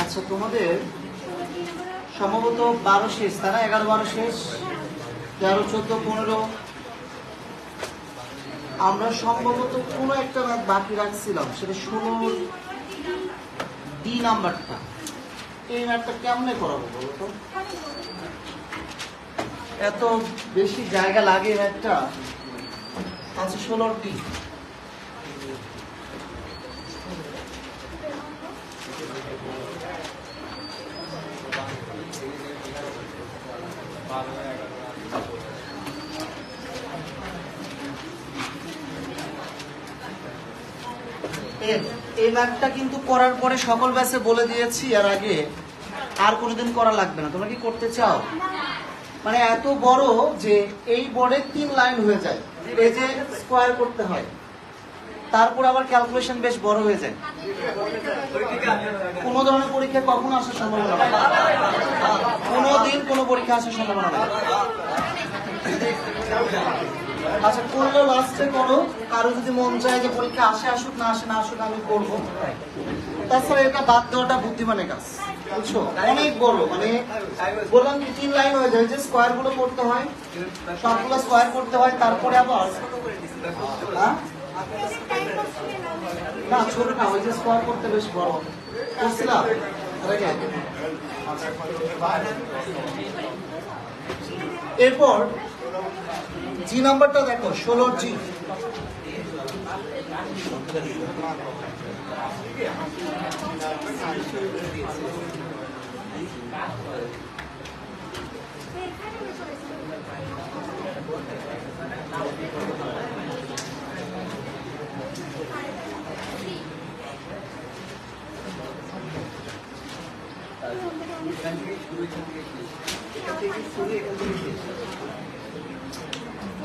আচ্ছা তোমাদের সম্ভবত বারো শেষ তারা এগারো বারো শেষ। তেরো, চোদ্দ, পনেরো। আমরা সম্ভবত কোনো একটা ম্যাথ বাকি রাখছিলাম, সেটা ষোলো ডি নাম্বারটা। এই ম্যাটটা কেমনে করাবো বলো তো? এত বেশি জায়গা লাগে এই ম্যাথটা আচ্ছা ষোলোর ডি এর এই কিন্তু করার পরে সকল ব্যাচে বলে দিয়েছি আর আগে, আর কোনোদিন করা লাগবে না। তোমরা কি করতে চাও? মানে এত বড় যে এই বোর্ডে তিন লাইন হয়ে যায়। পেজে স্কোয়ার করতে হয়। তারপর আবার ক্যালকুলেশন বেশ বড় হয়ে যায়। কোনো ধরনের পরীক্ষা কখনো আসার সম্ভাবনা কোনো দিন কোনো পরীক্ষা আসার সম্ভাবনা আচ্ছা করলেও লাস্টে করো কারও যদি মন চায় যে পরীক্ষা আসে আসুক, না আসে না আসুক, আমি করব। তাছাড়া এটা বাদ দেওয়াটা বুদ্ধিমানের কাজ, বুঝছ? অনেক বড় মানে বললাম কি, তিন লাইন হয়ে যায়, যে স্কোয়ারগুলো হয়, সবগুলো স্কোয়ার করতে হয়, তারপরে আবার হ্যাঁ? না ওই যে স্কোয়ার করতে বেশ বড়। এরপর জি নাম্বারটা দেখো ষোলোর জি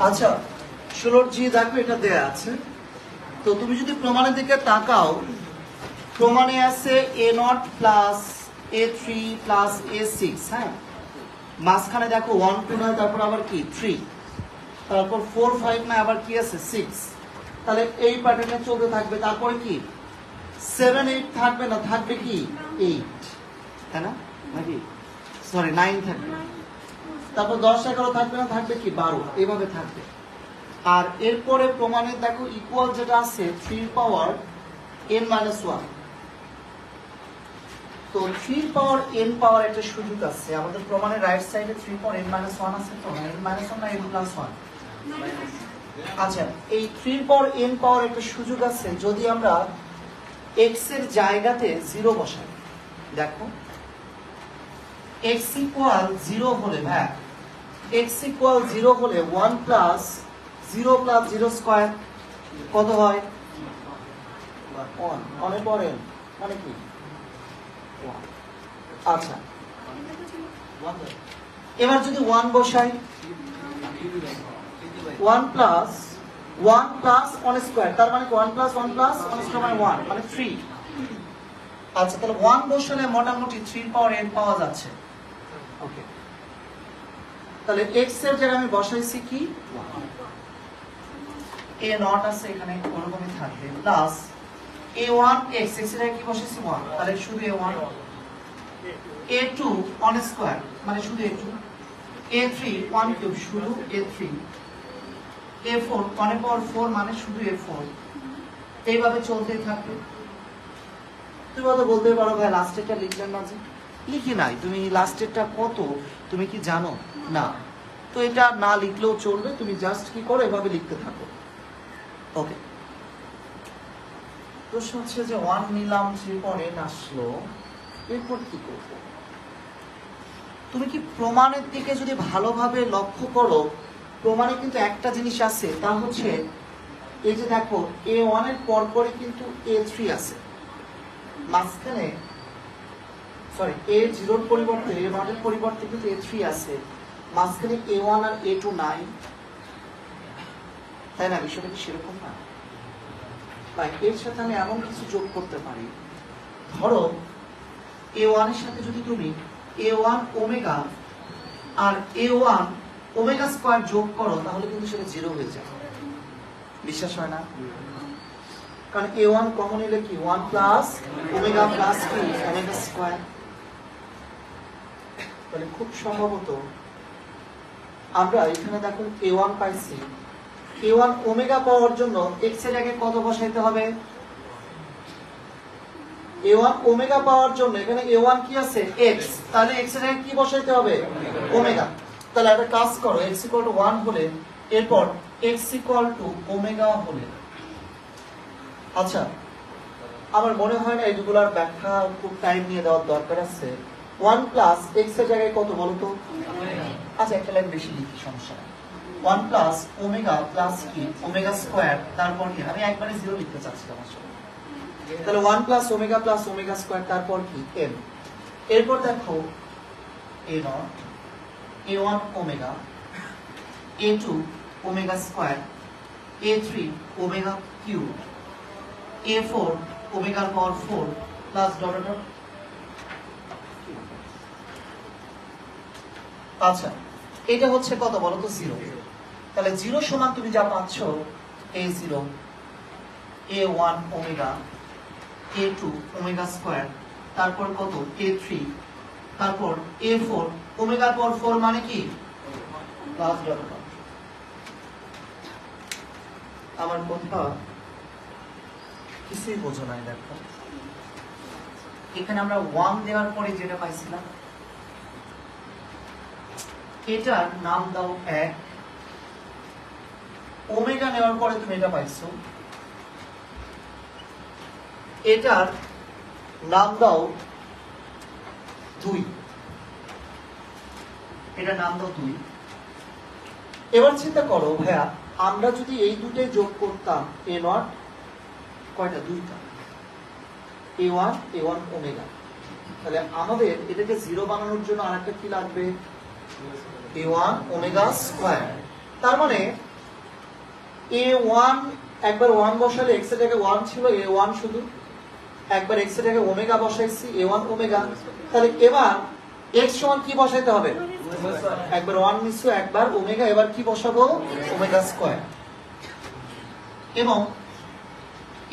আচ্ছা ষোলোর জি দেখো এটা দেয়া আছে। তো তুমি যদি প্রমাণের দিকে তাকাও, প্রমাণে আছে A nought plus A three plus A six হ্যাঁ? মাঝখানে দেখো ওয়ান টু নয়, তারপর আবার কি? থ্রি তারপর ফোর ফাইভ নয়, আবার কি আছে? সিক্স তাহলে এই প্যাটার্নে চলতে থাকবে, তারপরে কি? সেভেন এইট থাকবে না, থাকবে কি? এইট তাই না? নাকি? সরি নাইন থাকবে। তারপর দশ এগারো থাকবে না, থাকবে কি? বারো। এভাবে থাকবে। আর এরপরে প্রমাণে দেখো ইকুয়াল যেটা আছে three power N minus one তো থ্রি পাওয়ার এন পাওয়ার একটা সুযোগ আছে। আমাদের প্রমাণের রাইট সাইডে three power N minus one আছে তো? এন মাইনাস ওয়ান না এন প্লাস ওয়ান আচ্ছা এই থ্রি পাওয়ার এন পাওয়ার একটা সুযোগ আছে, যদি আমরা এক্সের জায়গাতে জিরো বসাই। দেখো এক্স ইকুয়াল জিরো হলে হ্যাঁ এক্স ইকুয়াল জিরো হলে one plus zero plus zero square কত হয়? ওয়ান অনেক পরে মানে কি. আচ্ছা। এবার যদি ওয়ান বসাই one plus one plus one square তার মানে one plus one plus one square মানে ওয়ান মানে থ্রি আচ্ছা তাহলে ওয়ান বসালে মোটামুটি থ্রি পাওয়ার এন পাওয়া যাচ্ছে। ওকে তাহলে এক্সের জায়গায় আমি বসাইছি কি? এ নট আছে, এখানে ওরকমই থাকবে। প্লাস এ ওয়ান এক্স এক্সের কি বসাইছি? ওয়ান তাহলে শুধু A one A two one square মানে শুধু A two A three one cube শুধু এ থ্রি এ ফোর ওয়ানের পর ফোর মানে শুধু এ ফোর এইভাবে চলতেই থাকবে। তুমি হয়তো বলতে পারো, ভাই লাস্টেরটা লিখলেন না যে? লিখি নাই। তুমি লাস্টেরটা কত? তুমি কি জানো? না। তো এটা না লিখলেও চলবে, তুমি জাস্ট কি করো, এভাবে লিখতে থাকো। ওকে প্রশ্ন হচ্ছে যে ওয়ান নিলাম থ্রি পয়েন্ট আসলো। এরপর কি করব? তুমি কি প্রমাণের দিকে যদি ভালোভাবে লক্ষ্য করো, প্রমাণে কিন্তু একটা জিনিস আছে, তা হচ্ছে এই যে দেখো এ ওয়ানের পরপরই কিন্তু এ থ্রি আছে। মাঝখানে সরি এ জিরোর পরিবর্তে এ ওয়ানের পরিবর্তে কিন্তু এ থ্রি আছে। মাঝখানে এ ওয়ান আর এ টু নাই। তাই না? বিষয়টা কি সেরকম না? বা এর সাথে আমি এমন কিছু যোগ করতে পারি। ধরো এ ওয়ানের সাথে যদি তুমি এ ওয়ান ওমেগা আর এ ওয়ান ওমেগা স্কোয়ার যোগ করো, তাহলে কিন্তু সেটা জিরো হয়ে যায়। বিশ্বাস হয় না? কারণ এ ওয়ান কমন এলে কি? ওয়ান প্লাস ওমেগা প্লাস কি? ওমেগা স্কোয়ার তাহলে খুব সম্ভবত আমরা এখানে দেখো কে ওয়ান পাইছি। কে ওয়ান ওমেগা পাওয়ার জন্য এক্সের আগে কত বসাইতে হবে? এ ওয়ান ওমেগা পাওয়ার জন্য এখানে এ ওয়ান কি আছে? এক্স তাহলে এক্সের আগে কি বসাইতে হবে? ওমেগা তাহলে একটা কাজ করো এক্স ইকুয়াল টু ওয়ান হলে এরপর এক্স ইকুয়াল টু ওমেগা হলে। আচ্ছা আমার মনে হয় না এইগুলার ব্যাখ্যা খুব টাইম নিয়ে দেওয়ার দরকার আছে। ওয়ান প্লাস এক্সের জায়গায় কত বলো তো? আচ্ছা একটা লাইন বেশি লিখি সমস্যা ওয়ান প্লাস ওমেগা প্লাস কি? ওমেগা স্কোয়ার তারপর কি? আমি একবারে জিরো লিখতে চাচ্ছি চাচ্ছিলাম আসলে। তাহলে one plus omega plus omega square তারপর কি? এম এরপর দেখো A nought A one omega A two omega square A three omega cube A four ওমেগার power four plus dot dot আচ্ছা এটা হচ্ছে কত বলো তো জিরো তাহলে জিরো সমান তুমি যা পাচ্ছ A zero A one omega A two omega square তারপর কত? এ থ্রি তারপর এ ফোর ওমেগার পর ফোর মানে কি? আমার কথা কিছুই বোঝো নাই, দেখো। এখানে আমরা ওয়ান দেওয়ার পরে যেটা পাইছিলাম এটার নাম দাও এক। ওমেগা নেওয়ার পরে তুমি এটা পাইছো। এটার নাম দাও দুই। এটার নাম দাও দুই। এবার চিন্তা করো, ভাইয়া, আমরা যদি এই দুটোই যোগ করতাম, এ নট, কয়টা? দুইটা। A one A one, omega. তাহলে আমাদের এটাকে জিরো বানানোর জন্য আরেকটা কি লাগবে? এ ওয়ান ওমেগা স্কোয়ার তার মানে এ ওয়ান একবার ওয়ান বসালে এক্সের জায়গায় ওয়ান ছিল এ ওয়ান শুধু। একবার এক্সের জায়গায় ওমেগা বসাইছি এ ওয়ান ওমেগা তাহলে এবার এক্স সমান কি বসাইতে হবে? একবার ওয়ান নিচ্ছ, একবার ওমেগা এবার কি বসাবো? ওমেগা স্কোয়ার এবং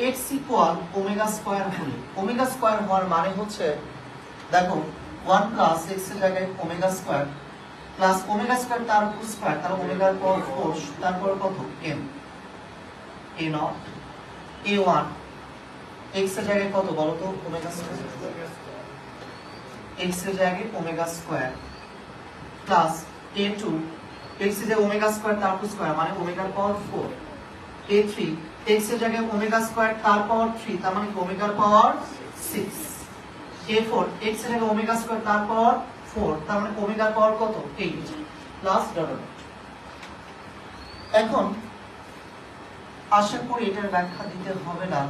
এক্স ইকুয়াল ওমেগা স্কোয়ার হলে ওমেগা স্কোয়ার হওয়ার মানে হচ্ছে, দেখো ওয়ান প্লাস এক্সের জায়গায় omega square plus omega square তার উপর স্কোয়ার, তার ওমেগার পর ফোর, তারপর কত? M. A nought, A one. এক্সের জায়গায় কত বলো তো? Omega square. এক্সের জায়গায় omega square. Plus A two, এক্সের জায়গায় ওমেগা স্কোয়ার, তার স্কোয়ার মানে ওমেগার পাওয়ার ফোর। এ থ্রি, এক্সের জায়গায় ওমেগা স্কোয়ার, তার পাওয়ার তার মানে ওমেগার পাওয়ার সিক্স। এ ফোর, এক্সের জায়গায় ওমেগা স্কোয়ার ফোর তার মানে ওমেগার পাওয়ার কত? এইট প্লাস ডট এখন আশা করি এটার ব্যাখ্যা দিতে হবে না।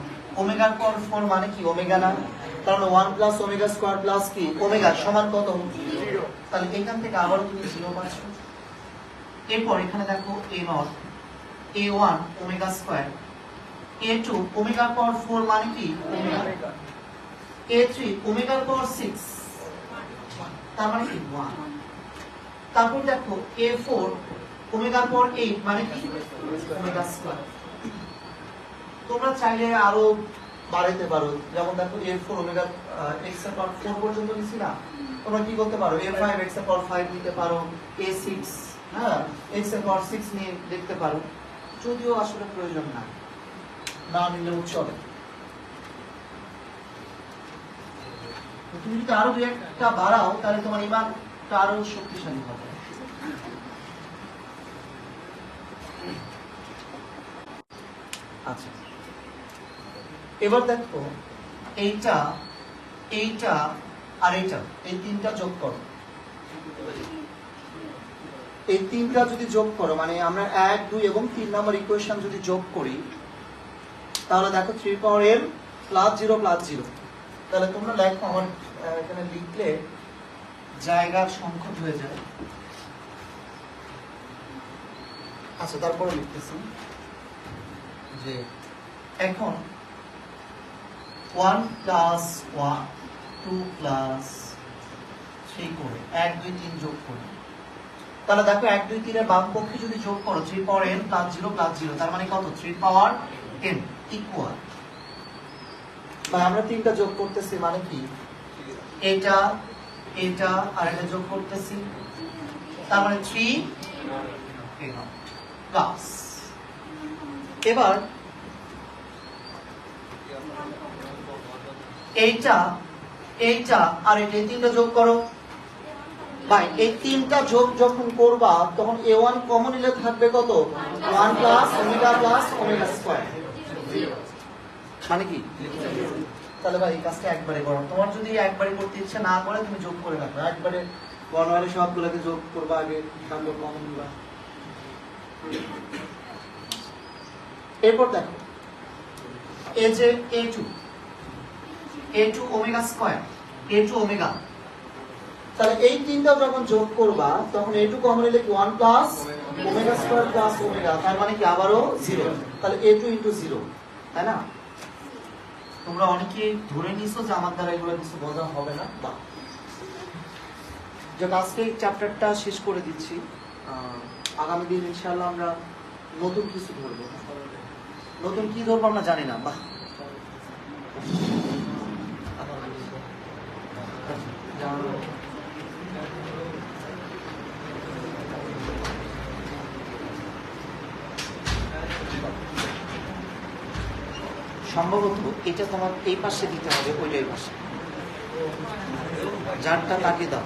ওমেগার পাওয়ার ফোর মানে কি? ওমেগা না। কারণ one plus omega square plus কি? ওমেগা সমান কত? তাহলে এখান থেকে আবারও তুমি জিরো পাচ্ছ। এরপর এখানে দেখো A nought A one omega square A two ওমেগার power four মানে কি? ওমেগা এ থ্রি ওমেগার পাওয়ার সিক্স তার মানে কি? ওয়ান তারপর দেখো এ ফোর এইট মানে কি? ওমেগা স্কোয়ার তোমরা চাইলে আরও বাড়াইতে পারো। যেমন দেখো A four omega X power four পর্যন্ত নিছি না? তোমরা কি করতে পারো? A five X power five নিতে পারো। এ সিক্স হ্যাঁ? এক্স পাওয়ার সিক্স নিয়ে দেখতে পারো। যদিও আসলে প্রয়োজন না। না নিলেও চলে তুমি যদি আরও দু একটা বাড়াও, তাহলে তোমার ইমানটা আরও শক্তিশালী হবে। আচ্ছা। এবার দেখো, এইটা এইটা আর এইটা, এই তিনটা যোগ করো। এই তিনটা যদি যোগ করো মানে আমরা এক, দুই এবং তিন নম্বর ইকুয়েশন যদি যোগ করি, তাহলে দেখো three power L plus zero plus zero তাহলে তোমরা লেখো আমার এখানে লিখলে জায়গার সংকট হয়ে যায়। আচ্ছা তারপরে লিখতেছি যে এখন one plus one two plus three করে, এক, দুই, তিন যোগ করে। তাহলে দেখো এক, দুই, তিনের বাম পক্ষে যদি যোগ করো three power N plus zero plus zero তার মানে কত? থ্রি পাওয়ার এন ইকুয়াল আমরা তিনটা যোগ করতেছি মানে কি? এটা এটা, আর এটা যোগ করতেছি। তার মানে থ্রি প্লাস এবার, এইটা এইটা, আর এটা, এই তিনটা যোগ করো। ভাই, এই তিনটা যোগ যখন করবা, তখন এ ওয়ান কমন নিলে থাকবে কত? One plus omega plus omega square মানে কি? তাহলে ভাই, এই কাজটা একবারে করো। তোমার যদি একবারে করতে ইচ্ছে না করে, তুমি যোগ করে রাখো। একবারে বর্ণমালে সবগুলোকে যোগ করবা আগে তারপর কমন নিবা এরপর দেখো এ যে A two A two omega square A two omega তাহলে এই তিনটা যখন যোগ করবা, তখন এ টু কমন এলে কি one plus omega square plus omega তার মানে কি আবারও জিরো তাহলে এ টু ইন্টু জিরো তাই না? তোমরা অনেকে ধরে নিছো যে আমার দ্বারা এগুলো কিছু বোঝা হবে না, বা যাক, আজকে এই চ্যাপ্টারটা শেষ করে দিচ্ছি। আগামী দিন ইনশাআল্লাহ আমরা নতুন কিছু ধরবো। নতুন কি ধরবো আমরা জানি না, বাহ। সম্ভবত এটা তোমার এই পাশে দিতে হবে ওইটা এই পাশে। যারটা তাকে দাও।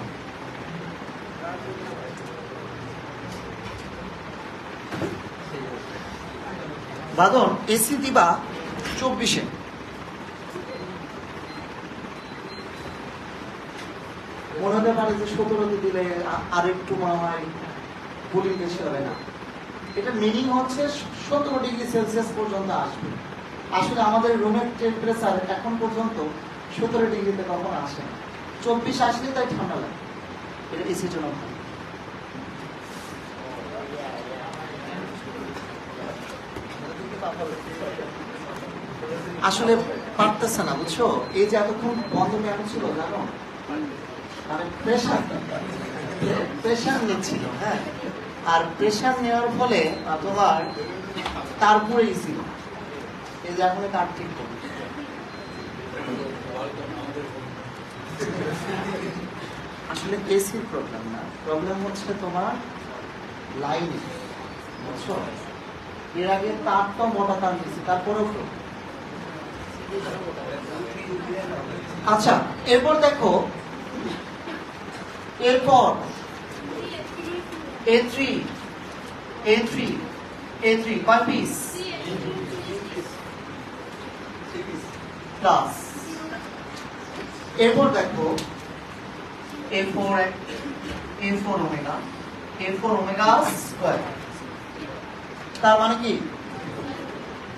বাদন এসি দিবা চব্বিশে। মনে হতে পারে যে সতেরোতে দিলে আর একটু মনে হয় কুলিং বেশি হবে না। এটা মিনিং হচ্ছে সতেরো ডিগ্রি সেলসিয়াস পর্যন্ত আসবে। আসলে আমাদের রুমের টেম্পারেচার এখন পর্যন্ত সতেরো ডিগ্রিতে কখনো আসে চব্বিশ আসলে তাই ঠান্ডা লাগে। এটা এসির জন্য আসলে পারতেছে না, বুঝছ? এই যে এতক্ষণ বন্ধ কেন ছিল জানো? মানে প্রেশার প্রেশার নিচ্ছিল হ্যাঁ? আর প্রেশার নেওয়ার ফলে তোমার তারপরেই ছিল এই যে এখন ঠিক আসলে এসির প্রবলেম না। প্রবলেম হচ্ছে তোমার লাইন বুঝছ? এর আগে তার তো মোটা তার নিয়েছি তারপরেও আচ্ছা এরপর দেখো, এরপর A three A three A three কয় পিস প্লাস এরপর দেখো A four A four omega A four omega square তার মানে কি?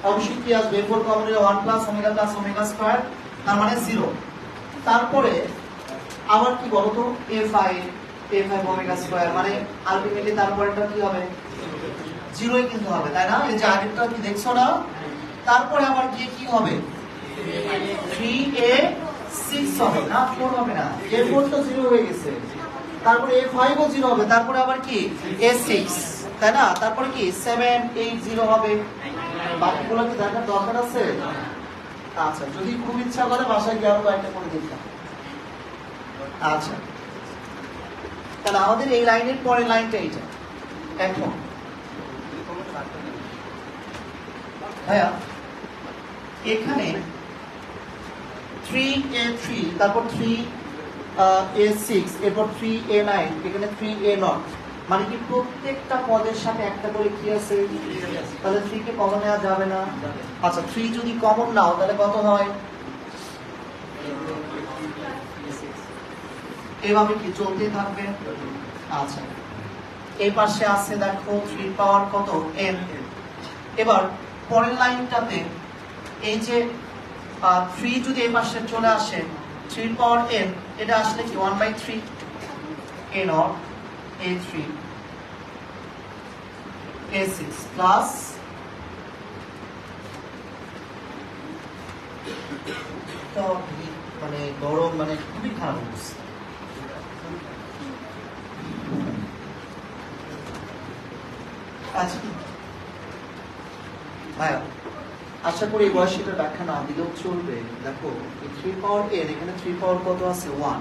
অবশ্যই কি আসবে? এরপর common one plus omega plus omega square তার মানে জিরো তারপরে আবার কি বলতো? A five A five omega square মানে আলটিমেটলি তারপরেটা কি হবে? জিরোই কিন্তু হবে, তাই না? এই যে আগেরটা কি দেখছ না? তারপরে আবার গিয়ে কি হবে? থ্রি এ সিক্স হবে, না? ফোর হবে না? এ ফোর তো জিরো হয়ে গেছে। তারপরে এ ফাইভও জিরো হবে, তারপরে আবার কি? এ সিক্স তাই না? তারপরে কি? সেভেন এইট জিরো হবে। বাকিগুলো কি দেখার দরকার আছে? আচ্ছা যদি খুব ইচ্ছা করে বাসায় গিয়ে আরও কয়েকটা করে দিতাম আচ্ছা। তাহলে আমাদের এই লাইনের পরের লাইনটা এইটা। এখন। ভাইয়া এখানে থ্রি এ থ্রি তারপর থ্রি এ সিক্স এরপর থ্রি এ নাইন এখানে থ্রি এ নট মানে কি প্রত্যেকটা পদের সাথে একটা করে কি আছে? তাহলে থ্রি কে কমন নেওয়া যাবে না। আচ্ছা থ্রি যদি কমন নাও, তাহলে কত হয়? এভাবে কি চলতে থাকবে? আচ্ছা এই পাশে আছে দেখো থ্রি পাওয়ার কত? এন এবার পরের লাইনটাতে এই যে থ্রি যদি এই পাশে চলে আসে থ্রি পাওয়ার এন এটা আসলে কি one by three A nought A three A six plus মানে গরম মানে খুবই খারাপ অবস্থা। আচ্ছা। ভাইয়া। আশা করি এই সেটা ব্যাখ্যা না দিলেও চলবে। দেখো থ্রি পাওয়ার এর এখানে থ্রি পাওয়ার কত আছে? ওয়ান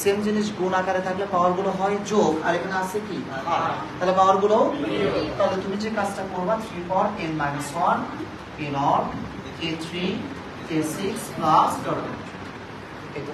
সেম জিনিস গুণ আকারে থাকলে পাওয়ারগুলো হয় যোগ আর এখানে আছে কি? ভাগ। তাহলে পাওয়ারগুলো? তাহলে তুমি যে কাজটা করবা three power N minus one A nought A three A six plus dot এটা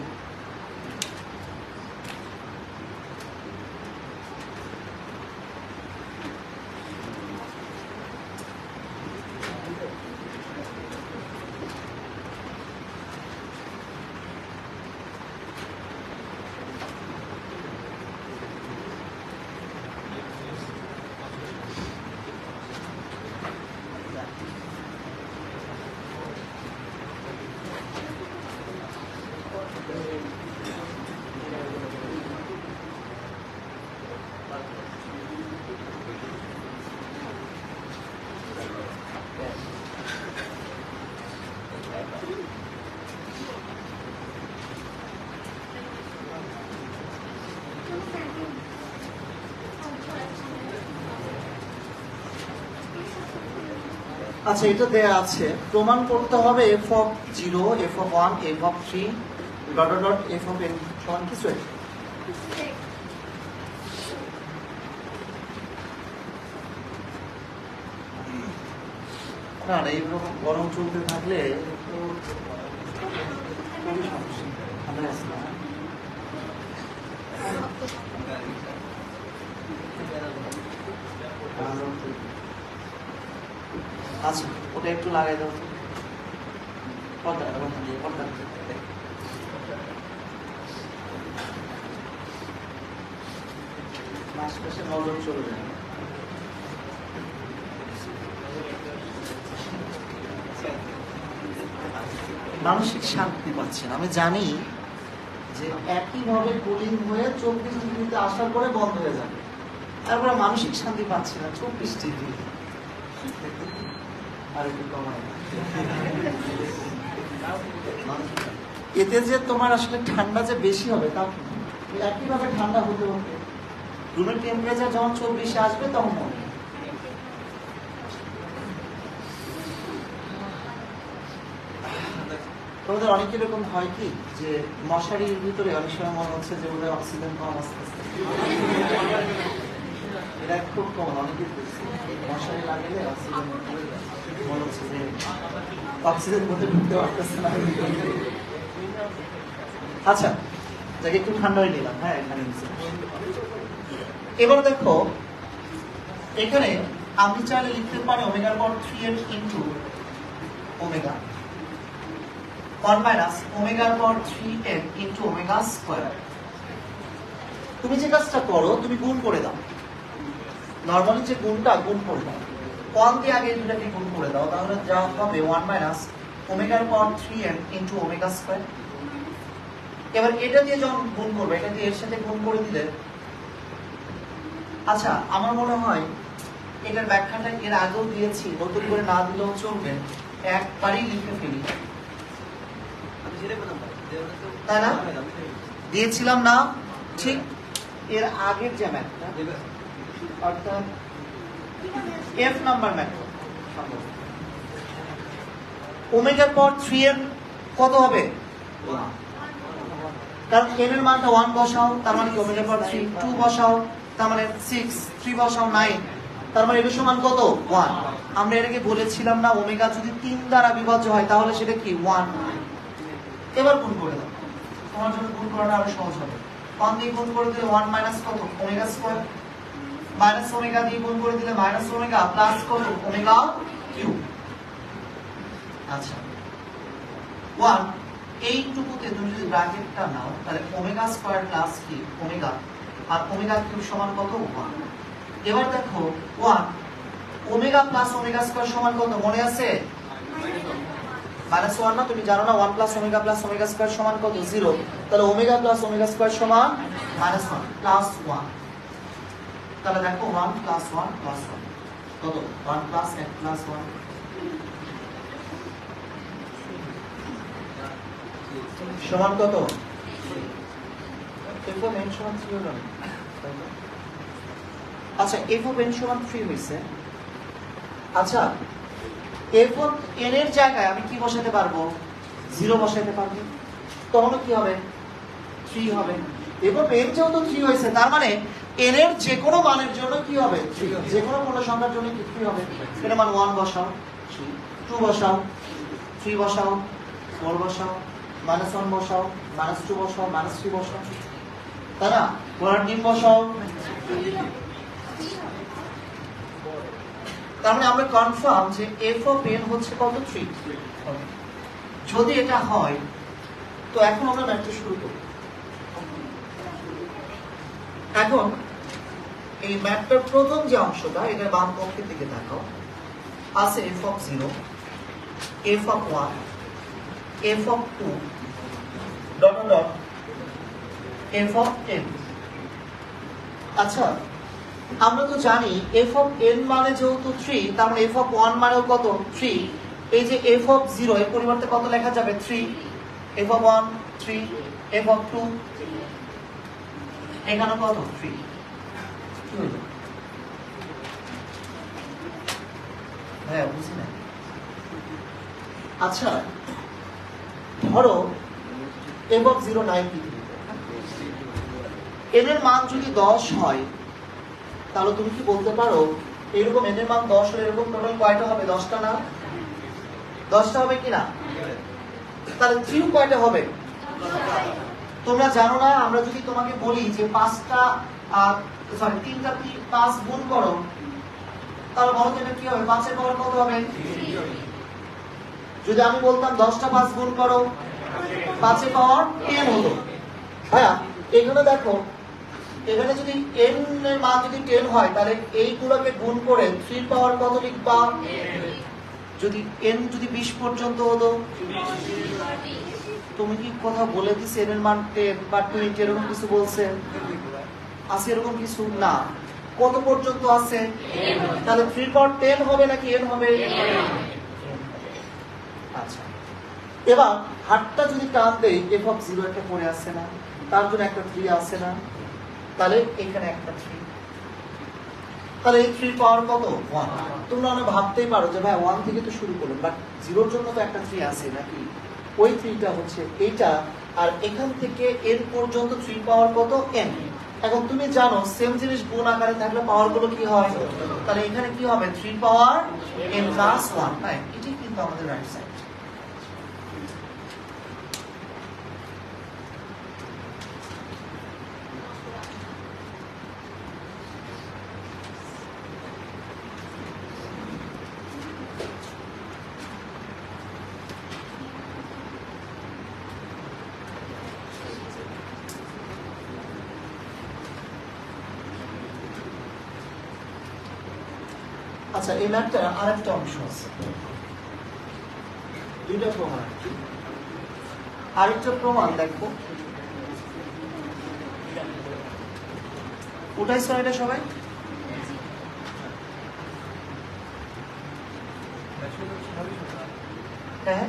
আচ্ছা এটা দেয়া আছে প্রমাণ করতে হবে F of zero F of one F of three dot dot F of N সমান কিছু। না না এইরকম গরম চলতে থাকলে তো খুবই সমস্যা? আচ্ছা ওটা একটু লাগাই দাও। দিয়ে চলে যায়। মানসিক শান্তি পাচ্ছেন। আমি জানি যে একইভাবে কুলিং হয়ে চব্বিশ ডিগ্রিতে আসার পরে বন্ধ হয়ে যাবে। তারপরে মানসিক শান্তি পাচ্ছি না, চব্বিশ ডিগ্রি। এতে যে তোমার আসলে ঠান্ডা যে বেশি হবে তা একইভাবে ঠান্ডা হতে হতে রুমের টেম্পারেচার যখন চব্বিশে আসবে, তখন হবে তোমাদের অনেক এরকম হয় কি, যে মশারির ভিতরে অনেক সময় মনে হচ্ছে যে ওদের অক্সিজেন কম আসতে আসতে। এটা খুব কম অনেকে মশারি লাগলে অক্সিজেন মনে হচ্ছে যে অক্সিজেন মধ্যে ঢুকতে পারতেছে না আচ্ছা যাকে একটু ঠান্ডা হয়ে নিলাম হ্যাঁ এখানে এবার দেখো, এখানে আমি চাইলে লিখতে পারি ওমেগার পর থ্রি এর ইন্টু ওমেগা ওয়ান মাইনাস ওমেগার পর three N into omega square তুমি যে কাজটা করো, তুমি গুণ করে দাও। নর্মালি যে গুণটা, গুণ করে দাও। ওয়ান দিয়ে আগে দুটাকে গুণ করে দাও, তাহলে যা হবে ওয়ান মাইনাস ওমেগার পর three N into omega square এবার এটা দিয়ে যখন গুণ করবে, এটা দিয়ে এর সাথে গুণ করে দিলে আচ্ছা আমার মনে হয় এটার ব্যাখ্যাটা এর আগেও দিয়েছি, নতুন করে না দিলেও চলবে। একবারই লিখে ফেলি। তাই না, দিয়েছিলাম না, ঠিক। এর আগের যে ম্যাথটা অর্থাৎ এফ নাম্বার ম্যাথ ওমেগার পর থ্রি এর কত হবে? কারণ এন এর মানটা ওয়ান বসাও, তার মানে কি ওমেগা পর থ্রি? টু বসাও, তার মানে সিক্স থ্রি বসাও নাইন তার মানে এটার সমান কত? ওয়ান আমরা এটাকে বলেছিলাম না, ওমেগা যদি তিন দ্বারা বিভাজ্য হয়, তাহলে সেটা কি? ওয়ান এবার গুণ করে দাও। তোমার জন্য গুণ করাটা আরও সহজ হবে। ওয়ান দিয়ে গুণ করে দিলে ওয়ান মাইনাস কত? ওমেগা স্কোয়ার মাইনাস ওমেগা দিয়ে গুণ করে দিলে মাইনাস ওমেগা প্লাস কত? ওমেগা কিউ আচ্ছা। ওয়ান এইটুকুতে তুমি যদি ব্র্যাকেটটা নাও, তাহলে ওমেগা স্কয়ার প্লাস কি ওমেগা আর ওমেগা কিউ সমান কত? ওয়ান এবার দেখো one omega plus omega square সমান কত? মনে আছে? মাইনাস ওয়ান না? তুমি জানো না one plus omega plus omega square সমান কত? জিরো তাহলে ওমেগা প্লাস ওমেগা স্কয়ার সমান মাইনাস ওয়ান প্লাস ওয়ান তাহলে দেখো one plus one plus one কত? ওয়ান প্লাস এক প্লাস ওয়ান সমান কত? এফ এন সমান থ্রি হলো আচ্ছা এফ এন সমান থ্রি হয়েছে। আচ্ছা এফ এন এর জায়গায় আমি কি বসাতে পারব? জিরো বসাতে পারব। তখন কি হবে? থ্রি হবে। এবং এর যেহেতু থ্রি হয়েছে, তার মানে এন এর যে কোনো মানের জন্য কি হবে? যে কোনো পূর্ণ সংখ্যার জন্য কি হবে? এর মান ওয়ান বসাও টু বসাও থ্রি বসাও ফোর বসাও মাইনাস ওয়ান বসাও মাইনাস টু বসাও মাইনাস থ্রি বসাও। তাই না? পরের ডিম বসাও। তার মানে আমরা কনফার্ম যে এফ অফ এন হচ্ছে কত? থ্রি যদি এটা হয় তো এখন আমরা ম্যাথটা শুরু করব। এখন, এই ম্যাপটার প্রথম যে অংশটা এটা বাম পক্ষের দিকে দেখাও আছে F of zero F of one F of two dot dot F of N আচ্ছা আমরা তো জানি এফ অফ এন মানে যেহেতু থ্রি তার মানে এফ অফ ওয়ান মানেও কত? থ্রি এই যে এফ অফ জিরো এর পরিবর্তে কত লেখা যাবে? Three F of one three F of two এখানে কত? থ্রি হ্যাঁ বুঝি না আচ্ছা ধরো অফ জিরো নাইন এন এর মান যদি দশ হয় তাহলে তুমি কি বলতে পারো এরকম এনের মান দশ হলে এরকম টোটাল কয়টা হবে? দশটা না? দশটা হবে কি না তাহলে থ্রিও কয়টা হবে? তোমরা জানো না, আমরা যদি তোমাকে বলি যে পাঁচটা সরি তিনটা পাঁচ গুণ করো, তাহলে বলো এটা কি হবে? পাঁচের পাওয়ার কত হবে? যদি আমি বলতাম দশটা পাঁচ গুণ করো পাঁচের পাওয়ার টেন হলো। হ্যাঁ এখানে দেখো, এখানে যদি n এর মান যদি 10 হয়, তাহলে এইগুলোকে গুণ করে থ্রি পাওয়ার কত লিখবা? যদি এন যদি 20 পর্যন্ত হলো তুমি কি কথা বলে দিছ এর মান 10 বা 20 এরকম কিছু বলছে? আছে এরকম কিছু? না। কত পর্যন্ত আছে? তাহলে থ্রি পাওয়ার টেন হবে নাকি এন হবে? আচ্ছা। এবার হাতটা যদি টান দেই, f অফ জিরো একটা পড়ে আসছে না। তার জন্য একটা 3 আসছে না। তাহলে এখানে একটা থ্রি তাহলে এই থ্রি পাওয়ার কত? ওয়ান তোমরা অনেক ভাবতেই পারো যে, ভাই ওয়ান থেকে তো শুরু করলাম বাট জিরোর জন্য তো একটা থ্রি আছে নাকি? ওই থ্রিটা হচ্ছে এইটা আর এখান থেকে এর পর্যন্ত থ্রি পাওয়ার কত? এন এখন তুমি জানো সেম জিনিস গুণ আকারে থাকলে পাওয়ারগুলো কি হয়? তাহলে এখানে কি হবে? Three power N plus one তাই এটাই কিন্তু আমাদের রাইট সাইড আচ্ছা এই ম্যাপটার আরেকটা অংশ আছে। দুইটা প্রমাণ আরেকটা প্রমাণ দেখো। উঠাইছ এটা সবাই হ্যাঁ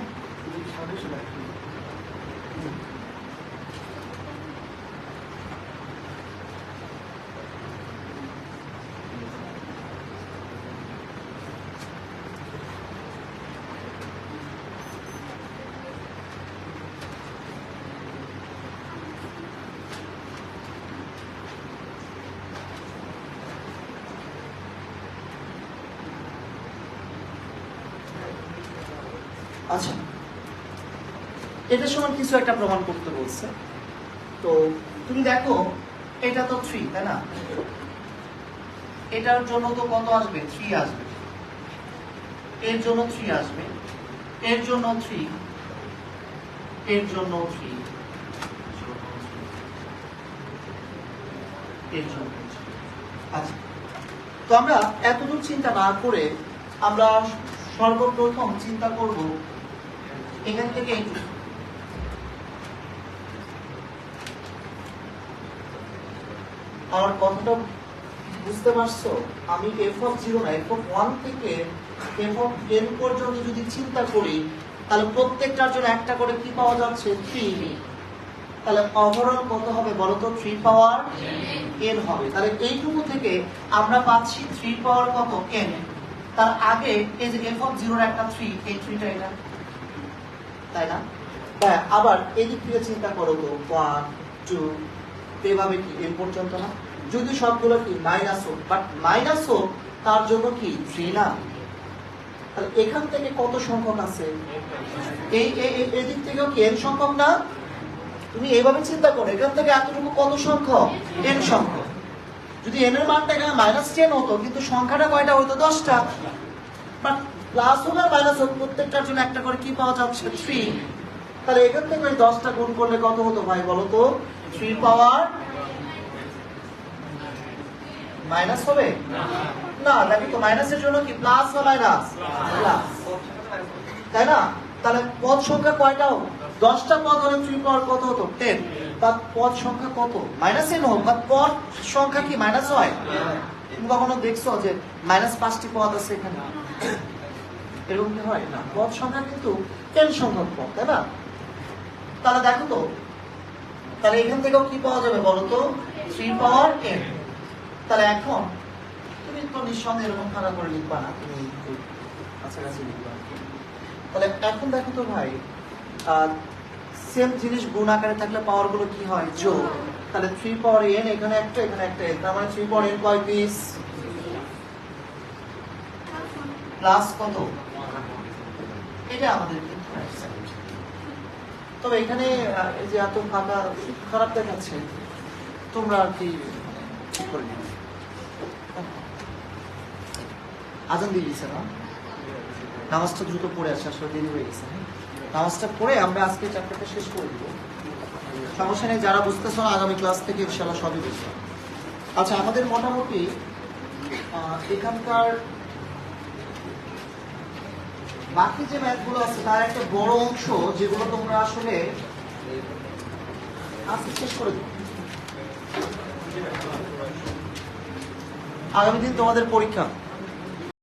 আচ্ছা। এটার সময় কিছু একটা প্রমাণ করতে বলছে। তো তুমি দেখো, এটা তো থ্রি তাই না? এটার জন্য তো কত আসবে? থ্রি আসবে। এর জন্য থ্রি আসবে। এর জন্য থ্রি এর জন্য থ্রি এর জন্য আচ্ছা। তো আমরা এতদূর চিন্তা না করে আমরা সর্বপ্রথম চিন্তা করব এখান থেকে এইটুকু আমার কথাটা বুঝতে পারছ? আমি এফ অফ জিরো না এফ অফ ওয়ান থেকে এফ অফ টেন পর্যন্ত যদি চিন্তা করি, তাহলে প্রত্যেকটার জন্য একটা করে কি পাওয়া যাচ্ছে? থ্রি তাহলে ওভারঅল কত হবে বলো তো? থ্রি পাওয়ার এন হবে। তাহলে এইটুকু থেকে আমরা পাচ্ছি থ্রি পাওয়ার কত? এন তার আগে এই যে এফ অফ জিরোর একটা থ্রি এই থ্রিটা এটা তাই না? হ্যাঁ আবার এদিক থেকে চিন্তা করো তো ওয়ান টু এভাবে কি? এন পর্যন্ত না? যদি সবগুলো কি? মাইনাস হোক। বাট মাইনাস হোক, তার জন্য কি? থ্রি না? তাহলে এখান থেকে কত সংখ্যক আছে? এই এদিক থেকেও কি এন সংখ্যক না? তুমি এইভাবে চিন্তা করো, এখান থেকে এতটুকু কত সংখ্যক? এন সংখ্যক। যদি এন এর মানটা এখানে মাইনাস টেন হতো, কিন্তু সংখ্যাটা কয়টা হতো? দশটা। বাট প্লাস হোক আর মাইনাস হোক প্রত্যেকটার জন্য একটা করে কি পাওয়া যাচ্ছে? থ্রি তাহলে এখান থেকে ওই দশটা গুণ করলে কত হতো ভাই বলো তো? থ্রি পাওয়ার মাইনাস হবে? না দেখি তো মাইনাসের জন্য কি প্লাস না মাইনাস প্লাস তাই না? তাহলে পদ সংখ্যা কয়টা হোক? দশটা পদ হলে থ্রি পাওয়ার কত হতো? টেন বা পদ সংখ্যা কত? মাইনাস এন হোক বা পদ সংখ্যা কি মাইনাস হয়? তুমি কখনো দেখছ যে মাইনাস পাঁচটি পদ আছে এখানে? এরকম কি হয়? না পদ সংখ্যা কিন্তু টেন সংখ্যক পদ তাই না? তাহলে দেখো তো, তাহলে এখান থেকেও কি পাওয়া যাবে বলো তো? থ্রি পাওয়ার এন তাহলে এখন তুমি তো নিঃসন্দেহে এরকম খারাপ করে লিখবা না, তুমি কাছাকাছি লিখবা তাহলে এখন দেখো তো ভাই সেম জিনিস গুণ আকারে থাকলে পাওয়ারগুলো কি হয়? যোগ। তাহলে থ্রি পাওয়ার এন এখানে একটা এখানে একটা এন তার মানে থ্রি পাওয়ার এন কয় পিস প্লাস কত? এটা আমাদের। তবে এখানে যে এত ফাঁকা খারাপ দেখাচ্ছে, তোমরা আর কি আজান দিয়ে দিছে না নামাজটা দ্রুত পড়ে আসে, আসলে দেরি হয়ে গেছে হ্যাঁ? নামাজটা পড়ে আমরা আজকে চ্যাপ্টারটা শেষ করে দিব সমস্যা নেই, যারা বুঝতেছ না, আগামী ক্লাস থেকে ইনশাল্লাহ সবই বুঝবে আচ্ছা আমাদের মোটামুটি এখানকার বাকি যে ম্যাথগুলো আছে, তার একটা বড় অংশ যেগুলো তোমরা আসলে আজকে শেষ করে আগামী দিন তোমাদের পরীক্ষা।